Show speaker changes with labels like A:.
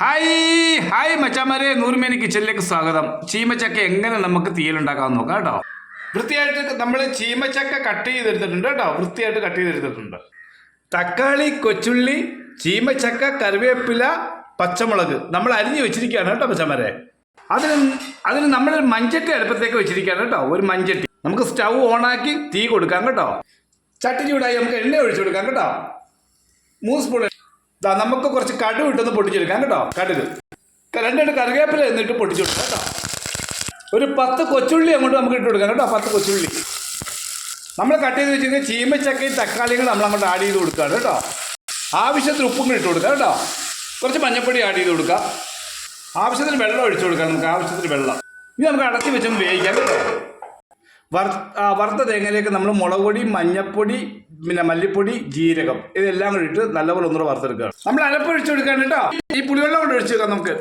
A: Hi hi മച്ചാമാരെ. നൂറുമേനി കിച്ചണിലേക്ക് സ്വാഗതം. ചീമച്ചക്ക എങ്ങനെ നമുക്ക് തീയലുണ്ടാക്കാമെന്ന് നോക്കാം കേട്ടോ. വൃത്തിയായിട്ട് നമ്മൾ ചീമച്ചക്ക കട്ട് ചെയ്തെടുത്തിട്ടുണ്ട് കേട്ടോ. വൃത്തിയായിട്ട് കട്ട് ചെയ്തെടുത്തിട്ടുണ്ട്. തക്കാളി കൊച്ചുള്ളി ചീമച്ചക്ക കറിവേപ്പില പച്ചമുളക് നമ്മൾ അരിഞ്ഞു വെച്ചിരിക്കുകയാണ് കേട്ടോ മച്ചാമാരെ. അതിന് അതിന് നമ്മൾ മഞ്ചട്ടി അടുപ്പത്തേക്ക് വെച്ചിരിക്കുകയാണ് കേട്ടോ. ഒരു മഞ്ചട്ടി നമുക്ക് സ്റ്റൗ ഓണാക്കി തീ കൊടുക്കാം കേട്ടോ. ചട്ടി ചൂടായി നമുക്ക് എണ്ണ ഒഴിച്ചു കൊടുക്കാം കേട്ടോ. മൂന്ന് സ്പൂൺ നമുക്ക് കുറച്ച് കടു ഇട്ടൊന്ന് പൊട്ടിച്ചെടുക്കാം കേട്ടോ? കടുക്. രണ്ടെണ്ണം കറിവേപ്പില എന്നിട്ട് പൊട്ടിച്ചെടുക്കാം കേട്ടോ? ഒരു പത്ത് കൊച്ചുള്ളി അങ്ങോട്ട് നമുക്ക് ഇട്ട് കൊടുക്കാം കേട്ടോ പത്ത് കൊച്ചുള്ളി. നമ്മൾ കട്ട് ചെയ്ത് വെച്ചിരിക്കുന്ന ചീമച്ചക്കയും തക്കാളിയും നമ്മൾ അങ്ങോട്ട് ആഡ് ചെയ്ത് കൊടുക്കുകയാണ് കേട്ടോ. ആവശ്യത്തിന് ഉപ്പും കൂടി ഇട്ട് കൊടുക്കാം കേട്ടോ. കുറച്ച് മഞ്ഞപ്പൊടി ആഡ് ചെയ്ത് കൊടുക്കാം. ആവശ്യത്തിന് വെള്ളം ഒഴിച്ചു കൊടുക്കാം നമുക്ക് ആവശ്യത്തിന് വെള്ളം. ഇത് നമുക്ക് അടച്ചു വെച്ചൊന്ന് വേവിക്കാം കേട്ടോ. വറുത്ത തേങ്ങയിലേക്ക് നമ്മൾ മുളക് പൊടി മഞ്ഞപ്പൊടി പിന്നെ മല്ലിപ്പൊടി ജീരകം. ഇതെല്ലാം കൂടി ഇട്ട് നല്ലപോലെ ഒന്നുകൂടെ വറുത്തെടുക്കുക നമ്മൾ അരപ്പ് ഒഴിച്ചു കൊടുക്കാൻ കേട്ടോ. ഈ പുളിവെള്ളം കൊണ്ട് ഒഴിച്ചു നമുക്ക്.